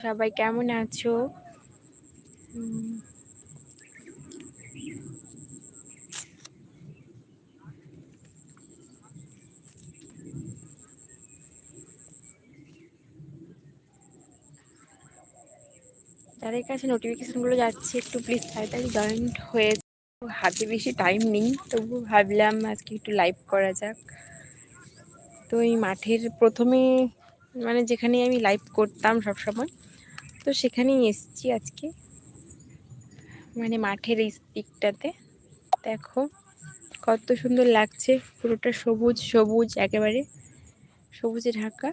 সবাই কেমন আছো? যাদের কাছে নোটিফিকেশনগুলো যাচ্ছে, একটু প্লিজ তাড়াতাড়ি জয়েন্ট হয়ে হাতে বেশি টাইম নেই তবু ভাবলাম আজকে একটু লাইভ করা যাক। তো এই মাঠের প্রথমে মানে যেখানে আমি লাইভ করতাম সবসময় তো সেখানেই এসছি আজকে মানে মাঠের এই দিকটাতে। দেখো, কত সুন্দর লাগছে, পুরোটা সবুজ সবুজ, একেবারে সবুজে ঢাকা।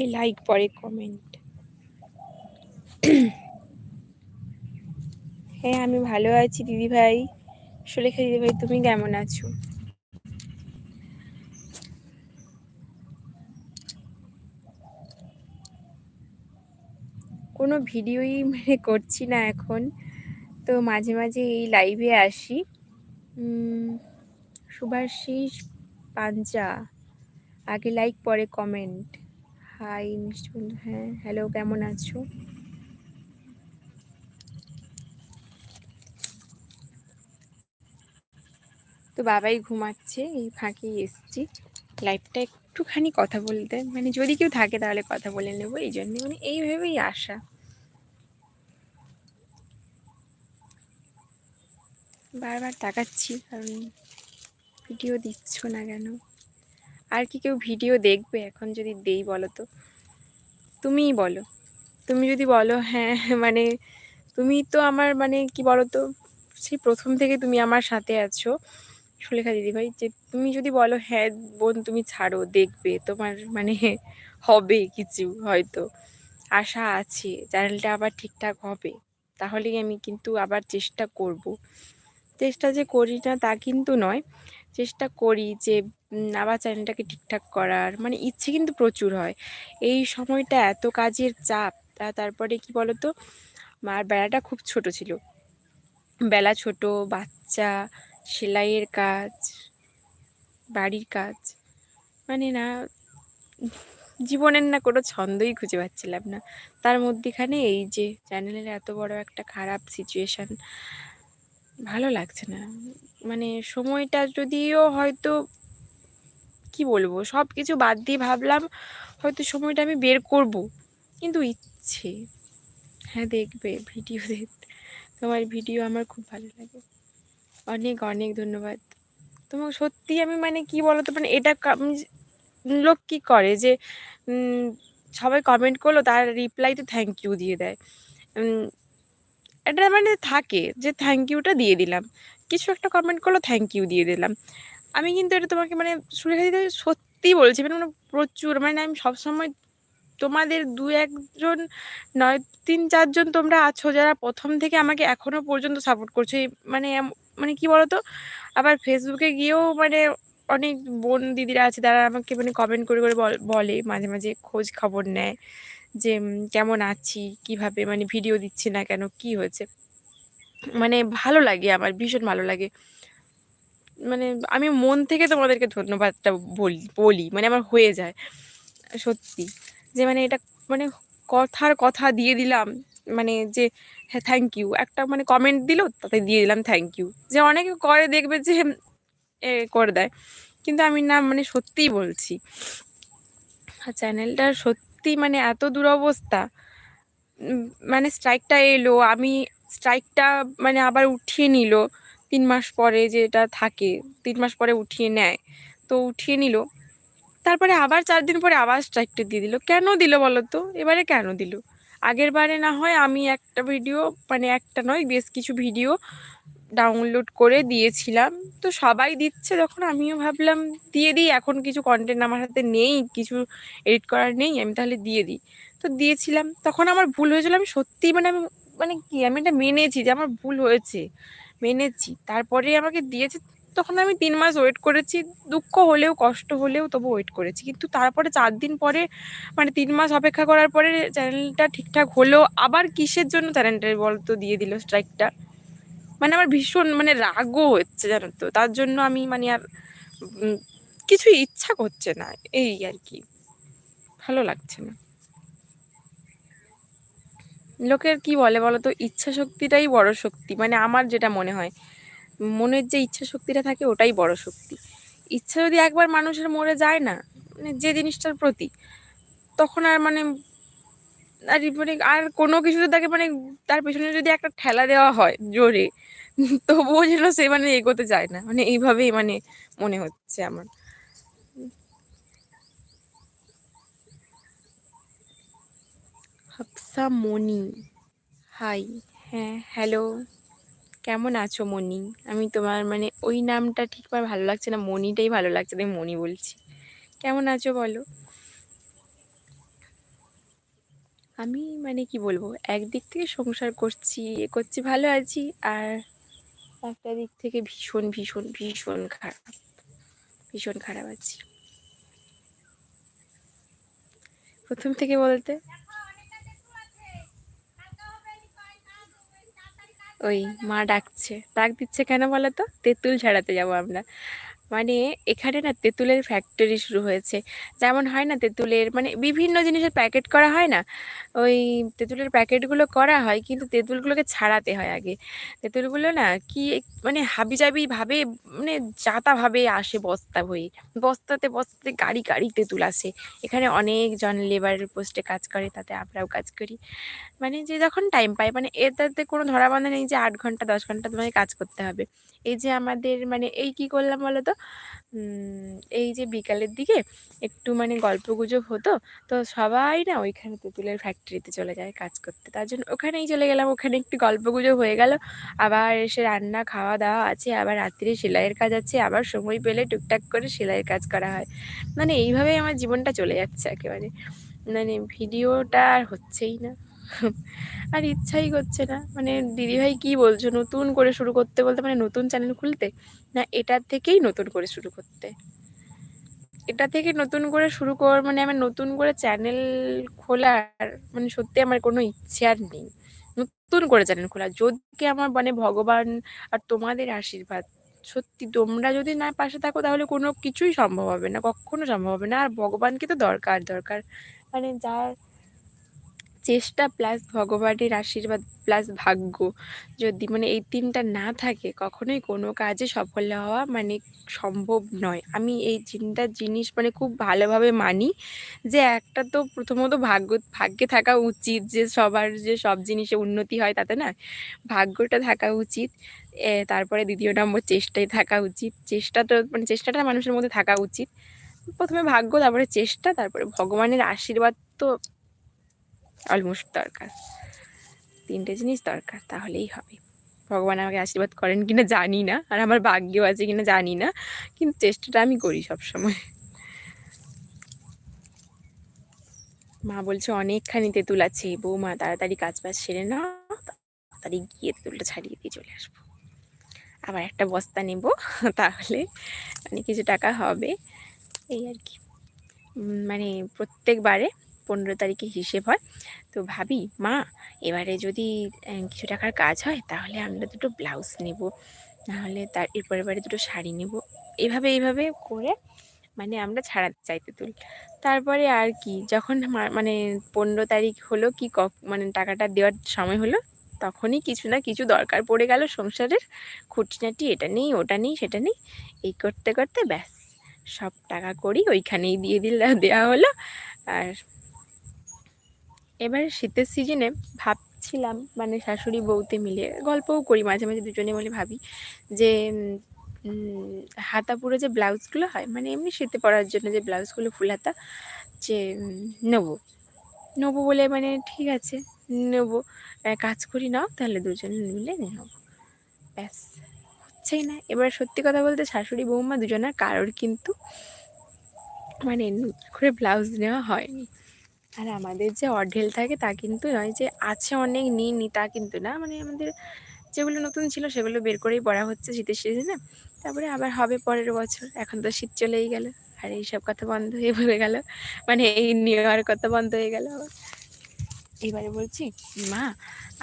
আগে লাইক পরে কমেন্ট হ্যাঁ আমি ভালো আছি দিদি ভাই। সুলেখা দিদি ভাই তুমি কেমন আছো? কোনো ভিডিওই মানে করছি না এখন। তো মাঝে মাঝে এই লাইভে আসি। উম, সুভাষিস পাঞ্জা। আগে লাইক পরে কমেন্ট হাই মিষ্টি বন্ধু হ্যাঁ হ্যালো কেমন আছো? তো বাবাই ঘুমাচ্ছে, এই ফাঁকে এসছি। লাইফটা একটুখানি কথা বলতে মানে যদি কেউ থাকে তাহলে কথা বলে নেব, এই জন্য মানে এইভাবেই আসা। বারবার তাকাচ্ছি, কারণ ভিডিও দিচ্ছ না কেন? আর কি কেউ ভিডিও দেখবে এখন যদি দেই বলো তো? তুমিই বলো। তুমি যদি বলো হ্যাঁ মানে তুমি তো আমার মানে কি বলো তো সেই প্রথম থেকে তুমি আমার সাথে আছো। সুলেখা দিদিভাই, যে তুমি যদি বলো হ্যাঁ বোন, তুমি ছাড়ো, দেখবে। তোমার মানে হবে কিছু হয়তো। আশা আছে, চ্যানেলটা আবার ঠিকঠাক হবে। তাহলেই আমি কিন্তু আবার চেষ্টা করব। চেষ্টা যে করি না তা কিন্তু নয়। চেষ্টা করি যে আবার চ্যানেলটাকে ঠিকঠাক করার মানে ইচ্ছে কিন্তু প্রচুর হয়। এই সময়টা এত কাজের চাপ তা তারপরে কি বলতো, মার বেড়াটা খুব ছোট ছিল। বেলা ছোট, বাচ্চা, সেলাইয়ের কাজ, বাড়ির কাজ মানে না, জীবনের না কোনো ছন্দই খুঁজে পাচ্ছিলাম না। তার মধ্যেখানে এই যে চ্যানেলের এত বড় একটা খারাপ সিচুয়েশান ভালো লাগছে না। মানে সময়টা যদিও হয়তো কি বলব? সব কিছু বাদ দিয়ে ভাবলাম হয়তো সময়টা আমি বের করব। কিন্তু ইচ্ছে। হ্যাঁ দেখবে ভিডিও দেখতে। তোমার ভিডিও আমার খুব ভালো লাগে। অনেক অনেক ধন্যবাদ। তোমার সত্যি আমি মানে কি বলতো? মানে এটা লোক কি করে যে সবাই কমেন্ট করল, তার রিপ্লাইতে থ্যাংক ইউ দিয়ে দেয়। এটা মানে থাকে যে থ্যাংক ইউটা দিয়ে দিলাম। কিছু একটা কমেন্ট করল থ্যাংক ইউ দিয়ে দিলাম। আমি কিন্তু এটা তোমাকে মানে সুরেখা দিদি সত্যি বলছি মানে প্রচুর মানে আমি সবসময় তোমাদের দু একজন নয়, তিন চারজন তোমরা আছো যারা প্রথম থেকে আমাকে এখনও পর্যন্ত সাপোর্ট করছ। মানে মানে কি বলতো? আবার ফেসবুকে গিয়েও মানে অনেক বোন দিদিরা আছে, তারা আমাকে মানে কমেন্ট করে করে বলে মাঝে মাঝে খোঁজ খবর নেয় যে কেমন আছি, কীভাবে মানে ভিডিও দিচ্ছি না কেন, কি হয়েছে? মানে ভালো লাগে আমার, ভীষণ ভালো লাগে। মানে আমি মন থেকে তোমাদেরকে ধন্যবাদটা বলি বলি মানে আমার হয়ে যায়, সত্যি। যে মানে এটা মানে কথার কথা দিয়ে দিলাম মানে যে হ্যাঁ থ্যাংক ইউ একটা মানে কমেন্ট দিল, তাতে দিয়ে দিলাম থ্যাংক ইউ যে অনেকে করে দেখবে যে এ করে দেয়, কিন্তু আমি না মানে সত্যিই বলছি। আর চ্যানেলটা সত্যি মানে এত দুরবস্থা মানে স্ট্রাইকটা এলো, আমি স্ট্রাইকটা মানে আবার উঠিয়ে নিল তিন মাস পরে যেটা থাকে, তিন মাস পরে উঠিয়ে নেয়। তো উঠিয়ে নিল। তারপরে আবার চার দিন পরে আবার স্ট্রাইকটা দিয়ে দিল। কেন দিল বলো তো এবারে কেন দিল? আগের বারে না হয় আমি একটা ভিডিও মানে একটা নয়, বেশ কিছু ভিডিও ডাউনলোড করে দিয়েছিলাম। তো সবাই দিচ্ছে তখন আমিও ভাবলাম দিয়ে দিই। এখন কিছু কন্টেন্ট আমার হাতে নেই, কিছু এডিট করার নেই, আমি তাহলে দিয়ে দিই। তো দিয়েছিলাম। তখন আমার ভুল হয়েছিল। আমি সত্যিই মানে আমি মানে কি, আমি এটা মেনেছি যে আমার ভুল হয়েছে। মেনেছি। তারপরে আমাকে দিয়েছে, তখন আমি তিন মাস ওয়েট করেছি। দুঃখ হলেও, কষ্ট হলেও তবু ওয়েট করেছি। কিন্তু তারপরে চার দিন পরে মানে তিন মাস অপেক্ষা করার পরে চ্যানেলটা ঠিকঠাক হলো। আবার কিসের জন্য চ্যানেলটা বলতো দিয়ে দিল স্ট্রাইকটা মানে আমার ভীষণ মানে রাগও হচ্ছে জানো তো। তার জন্য আমি মানে আর কিছুই ইচ্ছা করছে না। এই আর কি। ভালো লাগছে না। লোকের কি বলে বলো তো ইচ্ছা শক্তিটাই বড় শক্তি। মানে আমার যেটা মনে হয়, মনের যে ইচ্ছা শক্তিটা থাকে ওটাই বড় শক্তি। ইচ্ছা যদি একবার মানুষের মরে যায় না মানে যে জিনিসটার প্রতি, তখন আর মানে আর মানে আর কোনো কিছুতে তাকে মানে তার পেছনে যদি একটা ঠেলা দেওয়া হয় জোরে, তবুও যেন সে মানে এগোতে চায় না। মানে এইভাবেই মানে মনে হচ্ছে আমার। হাফসা মনি হাই হ্যাঁ হ্যালো কেমন আছো মনি আমি তোমার মানে ওই নামটা ঠিকভাবে ভালো লাগছে না মনিটাই ভালো লাগছে তাই মনি বলছি। কেমন আছো বলো? আমি মানে কি বলব, একদিক থেকে সংসার করছি, এ করছি, ভালো আছি, আর একটা দিক থেকে ভীষণ ভীষণ ভীষণ খারাপ ভীষণ খারাপ আছি। প্রথম থেকে বলতে ওই মা ডাকছে। ডাক দিচ্ছে কেন বলো তো? তেঁতুল ছাড়াতে যাব আমরা। মানে এখানে না তেঁতুলের ফ্যাক্টরি শুরু হয়েছে। যেমন হয় না তেঁতুলের মানে বিভিন্ন জিনিসের প্যাকেট করা হয় না? ওই তেঁতুলের প্যাকেটগুলো করা হয়, কিন্তু তেঁতুলগুলোকে ছাড়াতে হয় আগে। তেঁতুলগুলো না কি মানে হাবিজাবি ভাবে মানে যাতাভাবে আসে বস্তা হয়ে বস্তাতে বস্তাতে গাড়ি গাড়ি তেঁতুল আসে। এখানে অনেকজন লেবারের পোস্টে কাজ করে, তাতে আমরাও কাজ করি। মানে যে যখন টাইম পায় মানে এটাতে কোনো ধরা বাঁধা নেই যে আট ঘণ্টা, দশ ঘণ্টা তোমাকে কাজ করতে হবে। এই যে আমাদের মানে এই কি করলাম বলো তো এই যে বিকালের দিকে একটু মানে গল্প গুজব হতো, তো সবাই না ওইখানে তেঁতুলের ফ্যাক্টরিতে চলে যায় কাজ করতে। তার জন্য ওখানেই চলে গেলাম, ওখানে একটু গল্প গুজব হয়ে গেল। আবার এসে রান্না খাওয়া দাওয়া আছে, আবার রাত্রে সেলাইয়ের কাজ আছে, আবার সময় পেলে টুকটাক করে সেলাইয়ের কাজ করা হয়। মানে এইভাবেই আমার জীবনটা চলে যাচ্ছে একেবারে। মানে ভিডিওটা আর হচ্ছেই না। আর ইচ্ছাই করছে না। মানে দিদিভাই কি বলছো, নতুন করে শুরু করতে বলতে মানে নতুন চ্যানেল খুলতে না এটার থেকেই নতুন করে শুরু করতে? এটা থেকে নতুন করে শুরু কর মানে আমার নতুন করে চ্যানেল খোলার মানে সত্যি আমার কোনো ইচ্ছে আর নেই। নতুন করে চ্যানেল খোলা, যদি আমার মানে ভগবান আর তোমাদের আশীর্বাদ, সত্যি তোমরা যদি না পাশে থাকো তাহলে কোনো কিছুই সম্ভব হবে না, কখনো সম্ভব হবে না। আর ভগবানকে তো দরকার দরকার। মানে যার চেষ্টা প্লাস ভগবানের আশীর্বাদ প্লাস ভাগ্য। যদি মানে এই তিনটা না থাকে, কখনোই কোনো কাজে সফল হওয়া মানে সম্ভব নয়। আমি এই তিনটা জিনিস মানে খুব ভালোভাবে মানি যে একটা তো প্রথমত ভাগ্য, ভাগ্যে থাকা উচিত যে সবার যে সব জিনিসে উন্নতি হয় তাতে না ভাগ্যটা থাকা উচিত। তারপরে দ্বিতীয় নম্বর চেষ্টাই থাকা উচিত। চেষ্টা তো মানে চেষ্টাটা মানুষের মধ্যে থাকা উচিত। প্রথমে ভাগ্য, তারপরে চেষ্টা, তারপরে ভগবানের আশীর্বাদ তো অলমোস্ট দরকার। তিনটে জিনিস দরকার, তাহলেই হবে। ভগবান আমাকে আশীর্বাদ করেন কিনা জানি না, আর আমার ভাগ্যও আছে কিনা জানি না, কিন্তু চেষ্টাটা আমি করি সবসময়। মা বলছে, অনেকখানি তেঁতুল আছে, বৌমা, তাড়াতাড়ি কাজ বাজ সেরে না তাড়াতাড়ি গিয়ে তেঁতুলটা ছাড়িয়ে দিয়ে চলে আসব। আবার একটা বস্তা নেব, তাহলে মানে কিছু টাকা হবে। এই আর কি। মানে প্রত্যেকবারে পনেরো তারিখে হিসেব হয়। তো ভাবি, মা, এবারে যদি কিছু টাকার কাজ হয়, তাহলে আমরা দুটো ব্লাউজ নেব। নাহলে তার এরপরে বারে দুটো শাড়ি নেব। এভাবে এইভাবে করে মানে আমরা ছাড়াতে চাইতে তুল। তারপরে আর কি, যখন মানে পনেরো তারিখ হলো কি মানে টাকাটা দেওয়ার সময় হলো, তখনই কিছু না কিছু দরকার পড়ে গেল সংসারের। খুঁটিনাটি এটা নেই, ওটা নেই, সেটা নেই। এই করতে করতে ব্যাস, সব টাকা করি ওইখানেই দিয়ে দিলে, দেওয়া হলো। আর এবার শীতের সিজনে ভাবছিলাম মানে শাশুড়ি বউতে মিলে গল্পও করি, মাঝে মাঝে দুজনে মিলে ভাবি যে হাতা পুরো যে ব্লাউজগুলো হয় মানে এমনি শীতে পরার জন্য যে ব্লাউজগুলো, ফুল হাতা, যে নেব। নেব বলে মানে ঠিক আছে, নেব কাজ করি, নাও, তাহলে দুজনে মিলে নেব। ব্যাস, হচ্ছেই না। এবার সত্যি কথা বলতে শাশুড়ি বৌমা দুজনের কারোর কিন্তু মানে করে ব্লাউজ নেওয়া হয়নি। আর আমাদের যে অঢেল থাকে তা কিন্তু নয় যে আছে অনেক, নিই নি তা কিন্তু না। মানে আমাদের যেগুলো নতুন ছিল সেগুলো বের করেই পড়া হচ্ছে শীতের সিজনে তারপরে আবার হবে পরের বছর। এখন তো শীত চলেই গেল। আর এইসব কথা বন্ধ হয়ে পড়ে গেল। মানে এই নেওয়ার কথা বন্ধ হয়ে গেল। আবার এবারে বলছি, মা,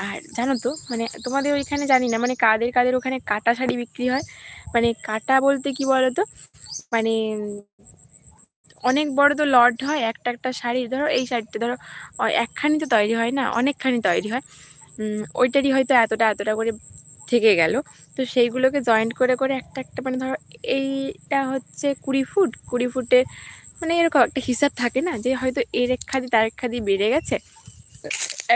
আর জানো তো মানে তোমাদের ওইখানে জানি না মানে কাদের কাদের ওখানে কাটা শাড়ি বিক্রি হয়? মানে কাটা বলতে কি বলো তো মানে অনেক বড় তো লট হয়, একটা একটা শাড়ি ধরো এই শাড়িটা ধরো একখানি তো তৈরি হয় না, অনেকখানি তৈরি হয়। ওইটারই হয়তো এতটা এতটা করে থেকে গেল। তো সেইগুলোকে জয়েন্ট করে করে একটা একটা মানে ধরো এইটা হচ্ছে কুড়ি ফুট, কুড়ি ফুটে মানে এরকম একটা হিসাব থাকে না যে হয়তো এর এক খাদি, তার এক খাদি বেড়ে গেছে।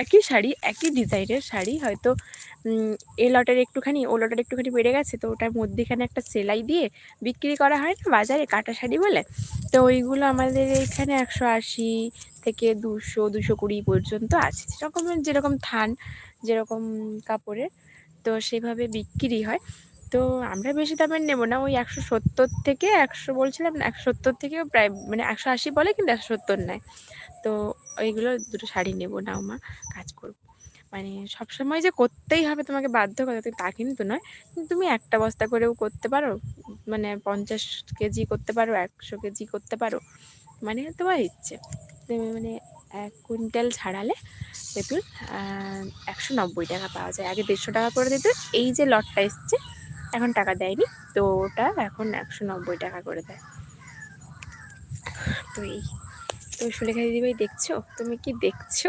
একই শাড়ি, একই ডিজাইনের শাড়ি হয়তো এ লটের একটুখানি, ও লটের একটুখানি বেড়ে গেছে, তো ওটার মধ্যেখানে একটা সেলাই দিয়ে বিক্রি করা হয় না বাজারে, কাটা শাড়ি বলে? তো ওইগুলো আমাদের এখানে একশো আশি থেকে দুশো দুশো কুড়ি পর্যন্ত আছে। যেরকম যেরকম থান, যেরকম কাপড়ের, তো সেভাবে বিক্রি হয়। তো আমরা বেশি দামের নেব না, ওই একশো সত্তর থেকে একশো বলছিলাম না, একশো সত্তর থেকেও প্রায় মানে একশো আশি বলে কিন্তু একশো সত্তর নেয়। তো ওইগুলো দুটো শাড়ি নেব না মা কাজ করব। মানে সবসময় যে করতেই হবে তোমাকে বাধ্য করতে তা কিন্তু নয়। তুমি একটা বস্তা করেও করতে পারো মানে পঞ্চাশ কেজি করতে পারো, একশো কেজি করতে পারো মানে তোমার ইচ্ছে। তুমি মানে এক কুইন্টাল ছাড়ালে তেঁতুল একশো নব্বই টাকা পাওয়া যায়। আগে দেড়শো টাকা করে দিত, এই যে লটটা এসছে, এখন টাকা দেয়নি, তো ওটা এখন একশো নব্বই টাকা করে দেয়। তো এই তুমি সুলেখা দিদিভাই দেখছ? তুমি কি দেখছ?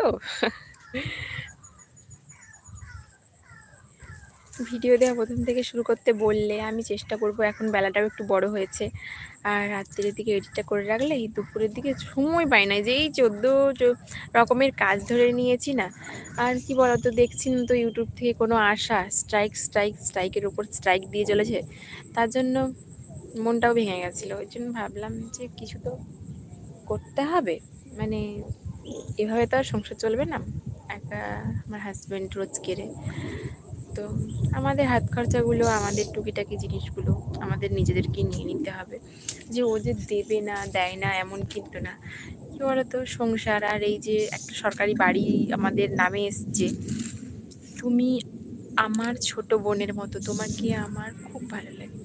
ভিডিও দেওয়া প্রথম থেকে শুরু করতে বললে আমি চেষ্টা করব, এখন বেলাটাও একটু বড় হয়েছে। আর রাত্রের দিকে এডিটটা করে রাখলে এই দুপুরের দিকে সময় পাই না যে এই চোদ্দ রকমের কাজ ধরে নিয়েছি না। আর কি বলতো, দেখছি না তো ইউটিউব থেকে কোনো আশা স্ট্রাইক স্ট্রাইক স্ট্রাইকের উপর স্ট্রাইক দিয়ে চলেছে। তার জন্য মনটাও ভেঙে গেছিল। ওই জন্য ভাবলাম যে কিছু তো করতে হবে। মানে এভাবে তো আর সংসার চলবে না। একা আমার হাজব্যান্ড রোজ কেড়ে তো আমাদের হাত খরচাগুলো, আমাদের টুকিটাকি জিনিসগুলো আমাদের নিজেদেরকে নিয়ে নিতে হবে। যে ও যে দেবে না, দেয় না, এমন কিন্তু না। কী বলতো? সংসার আর এই যে একটা সরকারি বাড়ি আমাদের নামে এসছে, তুমি আমার ছোট বোনের মতো, তোমাকে আমার খুব ভালো লাগে।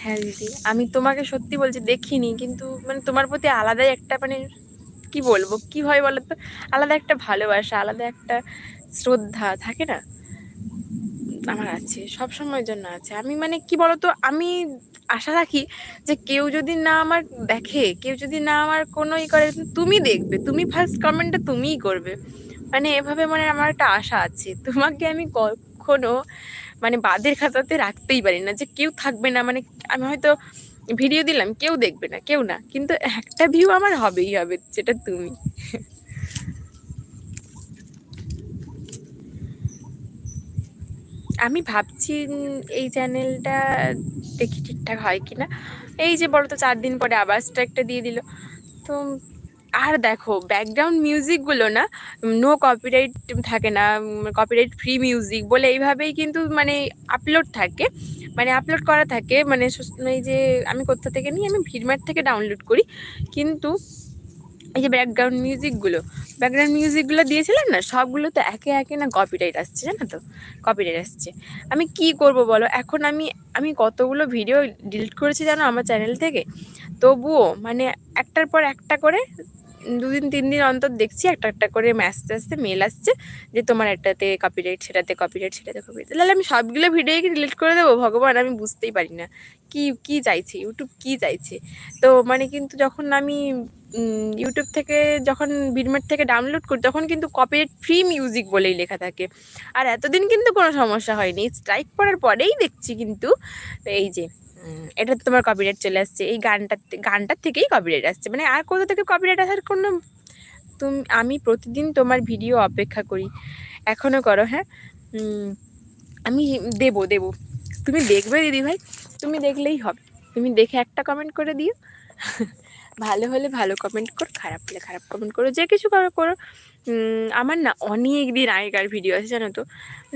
হ্যাঁ দিদি, আমি তোমাকে সত্যি বলছি দেখিনি, কিন্তু মানে তোমার প্রতি আলাদাই একটা মানে কি বলব? কি হয় বলো তো আলাদা একটা ভালোবাসা, আলাদা একটা শ্রদ্ধা থাকে না? আমার আছে, সব সময়ের জন্য আছে। আমি মানে কি বলতো? আমি আশা রাখি যে কেউ যদি না আমার দেখে, কেউ যদি না আমার কোনো ই করে, তুমি দেখবে। তুমি ফার্স্ট কমেন্টটা তুমিই করবে। মানে এভাবে মানে আমার একটা আশা আছে। তোমাকে আমি কখনো মানে বাদের খাতাতে রাখতেই পারি না যে কেউ থাকবে না। মানে আমি হয়তো ভিডিও দিলাম, কেউ দেখবে না, কেউ না। কিন্তু একটা ভিউ আমার হবেই হবে, যেটা তুমি। আমি ভাবছি এই চ্যানেলটা দেখি ঠিকঠাক হয় কি না এই যে বলো তো, চার দিন পরে আবার স্ট্রাইকটা দিয়ে দিল। তো, আর দেখো ব্যাকগ্রাউন্ড মিউজিকগুলো না নো কপিরাইট থাকে না কপিরাইট ফ্রি মিউজিক বলে এইভাবেই কিন্তু মানে আপলোড থাকে। মানে আপলোড করা থাকে মানে এই যে আমি কোথা থেকে নিই, আমি ভিড়মার থেকে ডাউনলোড করি। কিন্তু এই যে ব্যাকগ্রাউন্ড মিউজিকগুলো ব্যাকগ্রাউন্ড মিউজিকগুলো দিয়েছিলাম না, সবগুলো তো একে একে না কপিরাইট আসছে, জানো তো? কপিরাইট আসছে। আমি কি করব বলো? এখন আমি আমি কতগুলো ভিডিও ডিলিট করেছি জানো আমার চ্যানেল থেকে? তবুও মানে একটার পর একটা করে দুদিন, তিন দিন অন্তর দেখছি, একটা একটা করে ম্যাসেজ আসছে মেল আসছে যে তোমার একটাতে কপিরাইট সেটাতে কপিরাইট সেটাতে কপিরাইট তাহলে আমি সবগুলো ভিডিওকে ডিলিট করে দেবো? ভগবান, আমি বুঝতেই পারি না। কি কি চাইছে? ইউটিউব কি চাইছে? তো মানে কিন্তু যখন আমি ইউটিউব থেকে যখন বিডমেট থেকে ডাউনলোড করি, তখন কিন্তু কপিরাইট ফ্রি মিউজিক বলেই লেখা থাকে। আর এতদিন কিন্তু কোনো সমস্যা হয়নি। স্ট্রাইক পড়ার পরেই দেখছি কিন্তু, এই যে এটা তোমার কপিরাইট চলে আসছে। এই গানটার গানটার থেকেই কপিরাইট আসছে। মানে আর কোথা থেকে কপিরাইট আসার কোনো তুমি, আমি প্রতিদিন তোমার ভিডিও অপেক্ষা করি। এখনও করো হ্যাঁ? আমি দেব দেব। তুমি দেখবে দিদি ভাই, তুমি দেখলেই হবে। তুমি দেখে একটা কমেন্ট করে দিও। ভালো হলে ভালো কমেন্ট করো, খারাপ হলে খারাপ কমেন্ট করো। যে কিছু করো করো। আমার না অনেক দিন আগেকার ভিডিও আছে, জানো তো?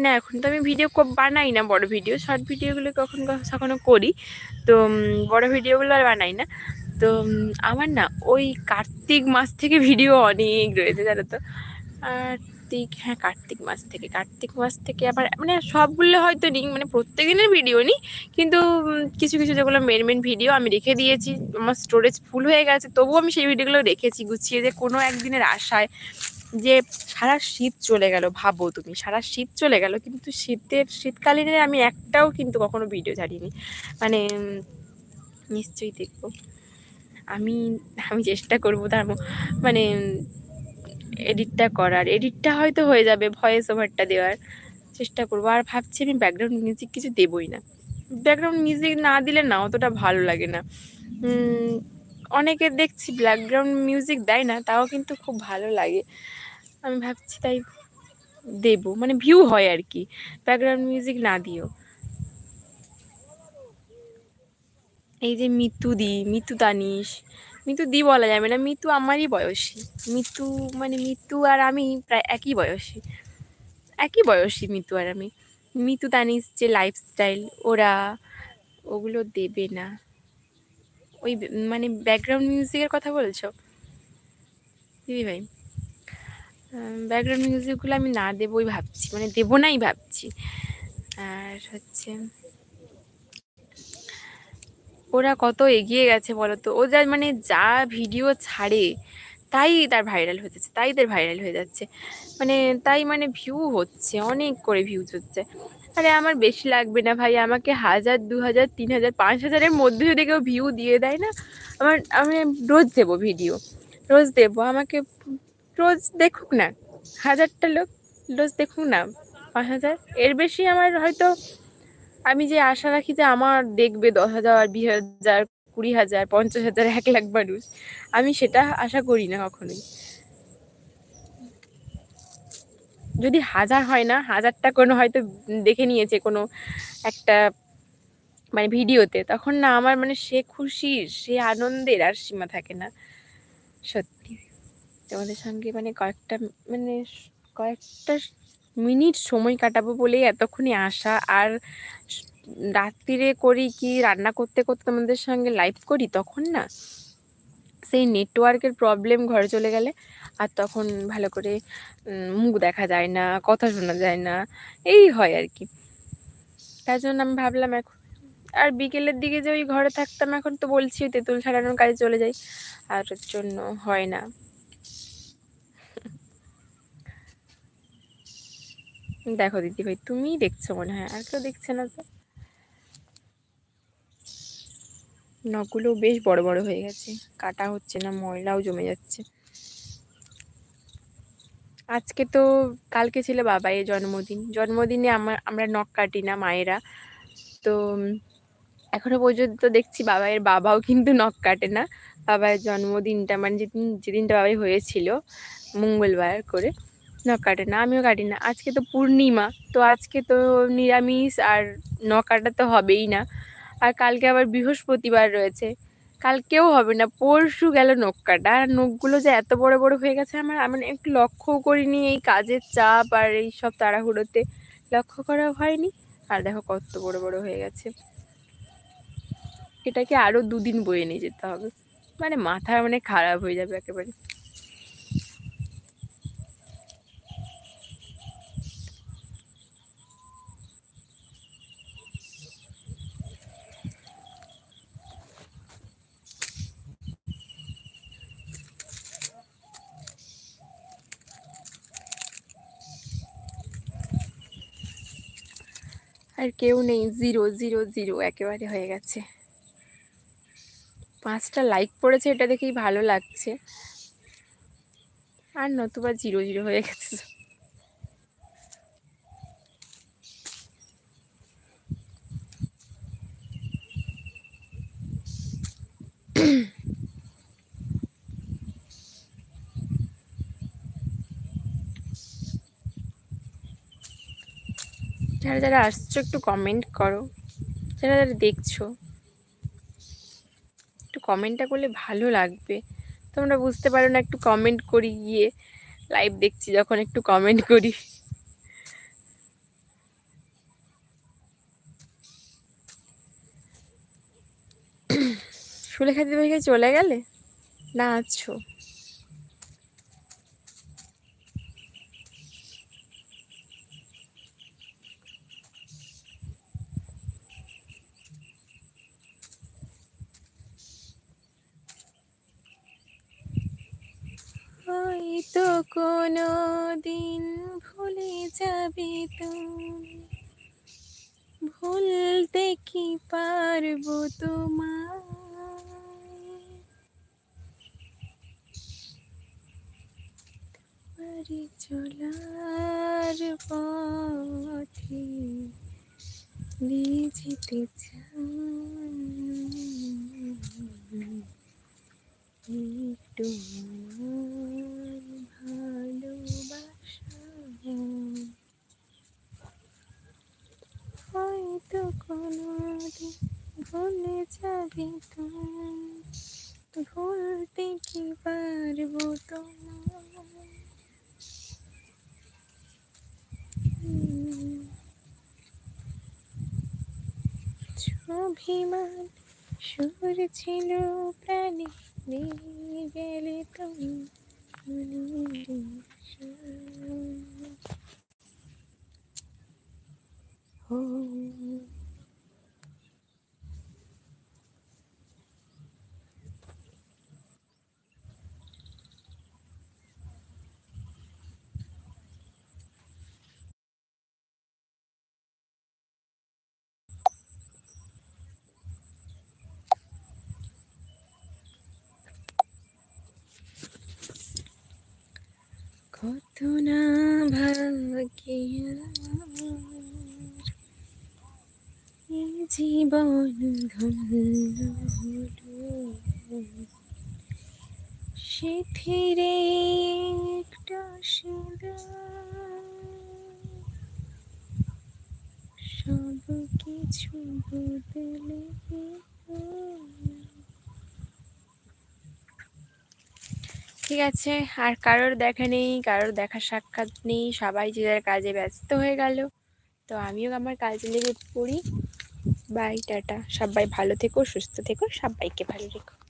না এখন তো আমি ভিডিও বানাই না বড় ভিডিও শর্ট ভিডিওগুলো কখন কখনো করি। তো বড় ভিডিওগুলো আর বানাই না। তো আমার না ওই কার্তিক মাস থেকে ভিডিও অনেক রয়েছে, জানো তো? কার্তিক হ্যাঁ কার্তিক মাস থেকে, কার্তিক মাস থেকে আবার মানে সবগুলো হয়তো নিই মানে প্রত্যেক দিনের ভিডিও নিই কিন্তু কিছু কিছু যেগুলো মেন মেন ভিডিও আমি রেখে দিয়েছি, আমার স্টোরেজ ফুল হয়ে গেছে, তবুও আমি সেই ভিডিওগুলো রেখেছি, গুছিয়ে যে কোনো একদিনের আশায়। যে সারা শীত চলে গেল, ভাবো তুমি, সারা শীত চলে গেল, কিন্তু শীতের, শীতকালীনে আমি একটাও কিন্তু কখনো ভিডিও ছাড়িনি। মানে নিশ্চয়ই দেখব। আমি আমি চেষ্টা করব তার মানে এডিটটা করার। এডিটটা হয়তো হয়ে যাবে ভয়েস ওভারটা দেওয়ার চেষ্টা করব। আর ভাবছি আমি ব্যাকগ্রাউন্ড মিউজিক কিছু দেবই না। ব্যাকগ্রাউন্ড মিউজিক না দিলে না অতটা ভালো লাগে না। অনেকে দেখছি ব্যাকগ্রাউন্ড মিউজিক দেয় না, তাও কিন্তু খুব ভালো লাগে। আমি ভাবছি তাই দেব। মানে ভিউ হয় আর কি। ব্যাকগ্রাউন্ড মিউজিক না দিও। এই যে মিতু দি, মিতু তানিশ মিতু দি বলা যাবে না, মিতু আমারই বয়সী। মিতু মানে মিতু আর আমি প্রায় একই বয়সী। একই বয়সী মিতু আর আমি। মিতু তানিশ যে লাইফস্টাইল ওরা ওগুলো দেবে না। ওই মানে ব্যাকগ্রাউন্ড মিউজিকের কথা বলছো? দিদি ভাই ব্যাকগ্রাউন্ড মিউজিকগুলো আমি না দেবোই ভাবছি মানে দেবো নাই ভাবছি। আর হচ্ছে, ওরা কত এগিয়ে গেছে বলো তো ও যা মানে যা ভিডিও ছাড়ে, তাই তার ভাইরাল হয়ে যাচ্ছে, তাই তার ভাইরাল হয়ে যাচ্ছে। মানে তাই মানে ভিউ হচ্ছে, অনেক করে ভিউজ হচ্ছে। আরে আমার বেশি লাগবে না ভাই, আমাকে হাজার দু হাজার তিন হাজার পাঁচ হাজারের মধ্যে যদি কেউ ভিউ দিয়ে দেয় না, আমার, আমি রোজ দেবো ভিডিও রোজ দেবো। আমাকে রোজ দেখুক না, হাজারটা লোক রোজ দেখুক না, পাঁচ হাজার। এর বেশি আমার হয়তো আমি যে আশা রাখি যে আমার দেখবে দশ হাজার, বিশ হাজার, কুড়ি হাজার, পঞ্চাশ হাজার, এক লাখ মানুষ, আমি সেটা আশা করি না কখনোই। যদি হাজার হয় না, হাজারটা কোনো হয়তো দেখে নিয়েছে কোনো একটা মানে ভিডিওতে, তখন না আমার মানে সে খুশির সে আনন্দের আর সীমা থাকে না, সত্যি। তোমাদের সঙ্গে মানে কয়েকটা মানে কয়েকটা মিনিট সময় কাটাবো বলেই এতক্ষণে আসা আর রাত্রিরে করি কি রান্না করতে করতে তোমাদের সঙ্গে লাইভ করি তখন না? সেই নেটওয়ার্কের প্রবলেম ঘরে চলে গেলে আর তখন ভালো করে মুখ দেখা যায় না, কথা শোনা যায় না, এই হয় আর কি। তার জন্য আমি ভাবলাম এখন, আর বিকেলের দিকে যে ওই ঘরে থাকতাম এখন তো বলছি, তেঁতুল ছাড়ানোর কাজে চলে যাই, আর জন্য হয় না। দেখো দিদি ভাই তুমিই দেখছ মনে হয় আর কেউ দেখছে না তো। নখগুলো বেশ বড় বড় হয়ে গেছে কাটা হচ্ছে না ময়লাও জমে যাচ্ছে। আজকে তো কালকে ছিল বাবা বাবাইয়ের জন্মদিন। জন্মদিনে আমার আমরা নখ কাটি না মায়েরা। তো উম, এখনও পর্যন্ত দেখছি বাবাইয়ের বাবাও কিন্তু নখ কাটে না। বাবার জন্মদিনটা মানে যেদিন যেদিনটা বাবাই হয়েছিল মঙ্গলবার করে। কাটে না, আমিও কাটি না। আজকে তো পূর্ণিমা, তো আজকে তো নিরামিষ আর কাটা তো হবেই না। আর কালকে আবার বৃহস্পতিবার রয়েছে। কালকেও হবে না, পরশু গেল নখ কাটা। আর নখগুলো যে এত বড় বড় হয়ে গেছে আমার, আমি একটু লক্ষ্যও করিনি এই কাজের চাপ আর এই সব তাড়াহুড়োতে। লক্ষ্য করা হয়নি, আর দেখো কত বড় বড় হয়ে গেছে। এটাকে আরও দুদিন বয়ে নিয়ে যেতে হবে। মানে মাথা মানে খারাপ হয়ে যাবে একেবারে। আর কেউ নেই জিরো জিরো জিরো একেবারে হয়ে গেছে। পাঁচটা লাইক পড়েছে, এটা দেখেই ভালো লাগছে। আর নতুবা জিরো জিরো হয়ে গেছে। যারা যারা আসছো, একটু কমেন্ট করো। যারা যারা দেখছ, একটু কমেন্টটা করলে ভালো লাগবে। তোমরা বুঝতে পারো না, একটু কমেন্ট করি গিয়ে। লাইভ দেখছি যখন একটু কমেন্ট করি। সুলেখা দিদিভাইকে চলে গেলে? না, আছো? হয়তো কোনো দিন ভুলে যাবে তুমি। ভুলতে কি পারব তোমার চলার পথে দিয়ে যেতে চাই। একটু আমার ভালোবাসা হয়তো কোনোদিন ভুলে যাবে তুমি ভুলতে কি পারব তোমার অভিমান সুর ছিল প্রাণে নিয়ে গেলে তুমি ও ভাগ্যে আমার জীবন ধন্য সে ফিরে একটা সব কিছু বদলে ঠিক আছে, আর কারোর দেখা নেই, কারোর দেখা সাক্ষাৎ নেই, সবাই যে যার কাজে ব্যস্ত হয়ে গেল। তো আমিও আমার কাজে লেগে পড়ি। বাই টাটা। সবাই ভালো থেকো, সুস্থ থেকো, সবাইকে ভালো রেখো।